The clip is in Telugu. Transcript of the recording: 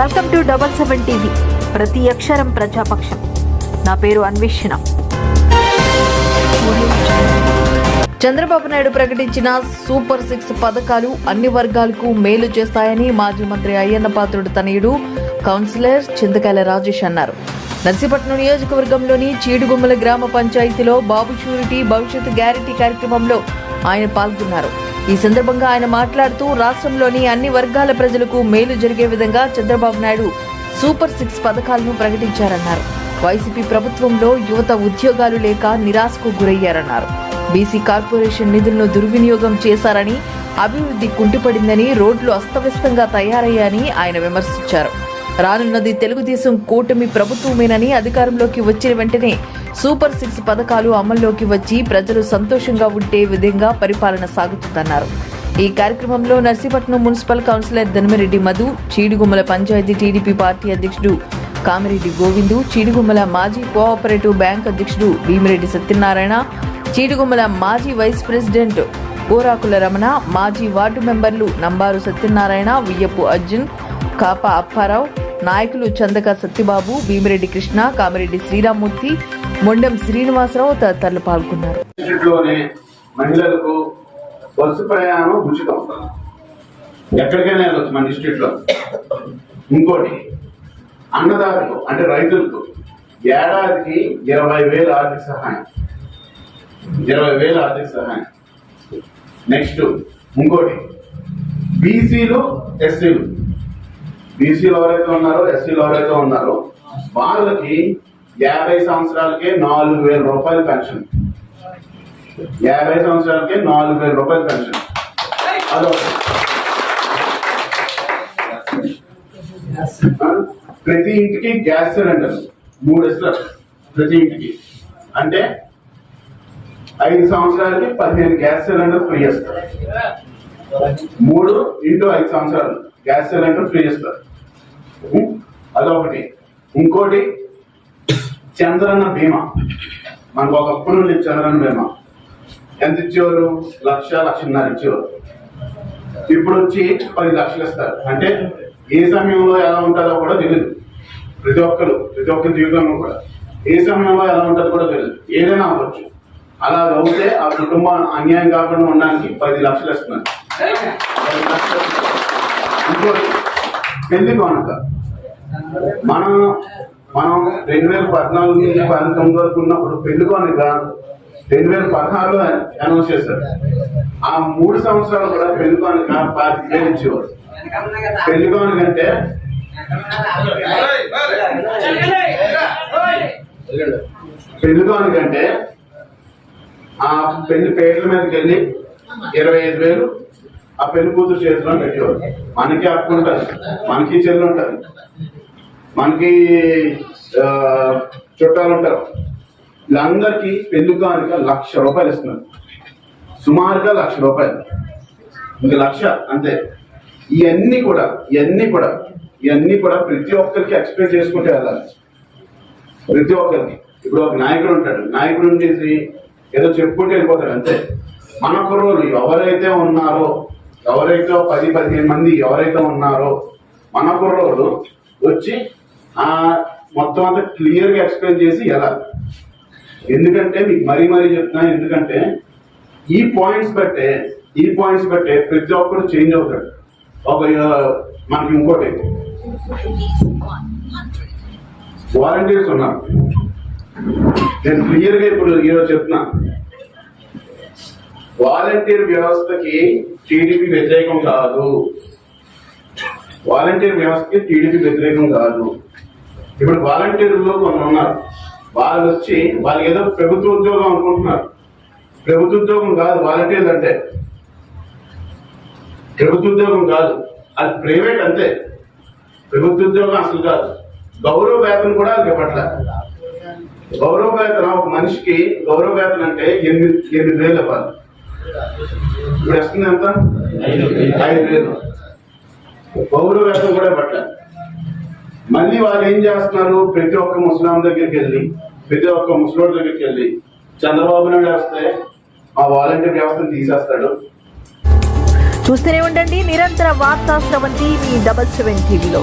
Welcome to double seven TV. ప్రతి అక్షరం ప్రజాపక్షం. నా పేరు అన్వేషణ. చంద్రబాబు నాయుడు ప్రకటించిన సూపర్ సిక్స్ పథకాలు అన్ని వర్గాలకు మేలు చేస్తాయని మాజీ మంత్రి అయ్యన్న పాత్రుడు తనయుడు కౌన్సిలర్ చింతకాయల రాజేష్ అన్నారు. నర్సీపట్నం నియోజకవర్గంలోని చీడుగుమ్మల గ్రామ పంచాయతీలో బాబు షూరిటీ భవిష్యత్ గ్యారంటీ కార్యక్రమంలో ఆయన పాల్గొన్నారు. ఈ సందర్భంగా ఆయన మాట్లాడుతూ రాష్ట్రంలోని అన్ని వర్గాల ప్రజలకు మేలు జరిగే విధంగా చంద్రబాబు నాయుడు సూపర్ సిక్స్ పథకాలను ప్రకటించారన్నారు. వైసీపీ ప్రభుత్వంలో యువత ఉద్యోగాలు లేక నిరాశకు గురయ్యారన్నారు. బీసీ కార్పొరేషన్ నిధులను దుర్వినియోగం చేశారని అభివృద్ధి కుంటిపడిందని రోడ్లు అస్తవ్యస్తంగా తయారయ్యాయని ఆయన విమర్శించారు. రానున్నది తెలుగుదేశం కూటమి ప్రభుత్వమేనని అధికారంలోకి వచ్చిన వెంటనే సూపర్ సిక్స్ పథకాలు అమల్లోకి వచ్చి ప్రజలు సంతోషంగా ఉండే విధంగా పరిపాలన సాగుతుందన్నారు. ఈ కార్యక్రమంలో Narsipatnam municipal councillor Dhanamireddy Madhu Chidigummala panchayat TDP party అధ్యక్షుడు కామిరెడ్డి గోవిందు చీడిగుమ్మల మాజీ కోఆపరేటివ్ బ్యాంక్ అధ్యక్షుడు భీమిరెడ్డి సత్యనారాయణ చీడిగుమ్మల మాజీ వైస్ ప్రెసిడెంట్ గోరాకుల రమణ మాజీ వార్డు మెంబర్లు నంబారు సత్యనారాయణ వియ్యపు అర్జున్ కాప అప్పారావు నాయకులు చందక సత్యబాబు భీమిరెడ్డి కృష్ణ కామిరెడ్డి శ్రీరామూర్తి మొండెం శ్రీనివాసరావు తదితరులు పాల్గొన్నారు. మహిళలకు బస్సు ప్రయాణం ఉచితం. ఎక్కడికైనా వెళ్ళొచ్చు మన ఇంకోటి అన్నదాతలు అంటే రైతులకు ఏడాదికి ఇరవై వేలు ఆర్థిక సహాయం. ఇరవై వేల ఆర్థిక సహాయం. నెక్స్ట్ ఇంకోటి బీసీలు ఎస్సీలు. బీసీలు ఎవరైతే ఉన్నారో ఎస్సీలు ఎవరైతే ఉన్నారో వాళ్ళకి యాభై సంవత్సరాలకే నాలుగు వేల రూపాయలు పెన్షన్. యాభై సంవత్సరాలకే నాలుగు వేల రూపాయల పెన్షన్. అదొకటి ప్రతి ఇంటికి గ్యాస్ సిలిండర్ మూడు ఇస్తారు ప్రతి ఇంటికి. అంటే ఐదు సంవత్సరాలకి పదిహేను గ్యాస్ సిలిండర్ ఫ్రీ ఇస్తారు. మూడు ఇంటూ ఐదు సంవత్సరాలు గ్యాస్ సిలిండర్ ఫ్రీ ఇస్తారు. అదొకటి. ఇంకోటి చంద్రన్న బీమా. మనకు ఒకప్పుడు నుండి చంద్రన్న బీమా. ఎంత ఇచ్చేవారు? లక్ష లక్షన్నర ఇచ్చేవారు. ఇప్పుడు వచ్చి పది లక్షలు ఇస్తారు. అంటే ఏ సమయంలో ఎలా ఉంటుందో కూడా తెలియదు ప్రతి ఒక్కరు ప్రతి ఒక్కరి జీవితంలో కూడా. ఏ సమయంలో ఎలా ఉంటుందో కూడా తెలియదు ఏదైనా అవ్వచ్చు. అలా అవుతే ఆ కుటుంబం అన్యాయం కాకుండా ఉండడానికి పది లక్షలు ఇస్తున్నారు. పది లక్షలు. ఇస్తున్నారు. ఇంకోటి పెళ్ళి అనక మనం మనం రెండు వేల పద్నాలుగు నుంచి పంతొమ్మిది వరకు ఉన్నప్పుడు పెళ్ళికొని కాదు రెండు వేల పదహారులో అనౌన్స్ చేశారు. ఆ మూడు సంవత్సరాలు కూడా పెళ్ళికొని కానుక పాతి వేలు ఇచ్చేవారు. పెళ్ళి కానుక పెళ్ళి అంటే ఆ పెళ్ళి పేర్ల మీదకి వెళ్ళి ఇరవై ఐదు వేలు ఆ పెళ్ళి కూతురు చేతిలో పెట్టేవారు. మనకి హక్కు ఉంటుంది. మనకి చెల్లి ఉంటుంది. మనకి చుట్టాలు ఉంటారు. వీళ్ళందరికీ పెళ్ళి కానుక లక్ష రూపాయలు ఇస్తున్నారు. సుమారుగా లక్ష రూపాయలు. ఇంక లక్ష అంతే. ఇవన్నీ కూడా ఇవన్నీ కూడా ఇవన్నీ కూడా ప్రతి ఒక్కరికి ఎక్స్ప్లెయిన్ చేసుకుంటే వెళ్ళాలి. ప్రతి ఒక్కరికి. ఇప్పుడు ఒక నాయకుడు ఉంటాడు. నాయకుడు ఉండేసి ఏదో చెప్పుకుంటూ వెళ్ళిపోతాడు అంతే. మన కుర్రోలు ఎవరైతే ఉన్నారో ఎవరైతే పది పదిహేను మంది ఎవరైతే ఉన్నారో మన కుర్రోలు వచ్చి ఆ మొత్తం అంతా క్లియర్గా ఎక్స్ప్లెయిన్ చేసి వెళ్ళాలి. ఎందుకంటే మీకు మరీ మరీ చెప్తున్నా ఎందుకంటే ఈ పాయింట్స్ బట్టే ఈ పాయింట్స్ బట్టే ప్రతి ఒక్కరు చేంజ్ అవుతాడు ఒక మనకి ఇంకోటి. వాలంటీర్స్ ఉన్నారు. నేను క్లియర్గా ఇప్పుడు ఈరోజు చెప్తున్నా. వాలంటీర్ వ్యవస్థకి టీడీపీ వ్యతిరేకం కాదు. వాలంటీర్ వ్యవస్థకి టీడీపీ వ్యతిరేకం కాదు. ఇప్పుడు వాలంటీర్లో కొన్ని ఉన్నారు. వాళ్ళు వచ్చి వాళ్ళకి ఏదో ప్రభుత్వ ఉద్యోగం అనుకుంటున్నారు. ప్రభుత్వ ఉద్యోగం కాదు వాలంటీర్లు అంటే. ప్రభుత్వ ఉద్యోగం కాదు. అది ప్రైవేట్ అంతే. ప్రభుత్వ ఉద్యోగం అసలు కాదు. గౌరవ వేతనం కూడా అది గౌరవ వేతనం ఒక మనిషికి గౌరవ వేతనం అంటే ఎనిమిది ఎనిమిది వేలు ఇవ్వాలి. ఇప్పుడు వస్తుంది ఎంత? ఐదు. వేలు. గౌరవ వేతనం కూడా ఇవ్వట్లే మళ్ళీ వాళ్ళు ఏం చేస్తున్నారు? ప్రతి ఒక్క ముస్లాం దగ్గరికి వెళ్ళి ప్రతి ఒక్క ముస్లిం దగ్గరికి వెళ్ళి చంద్రబాబు నాయుడు వస్తే ఆ వాలంటీర్ వ్యవస్థను తీసేస్తాడు. చూస్తూనే ఉండండి. నిరంతర వార్తా స్రవంతి మీ డబల్ సెవెన్ టీవీలో.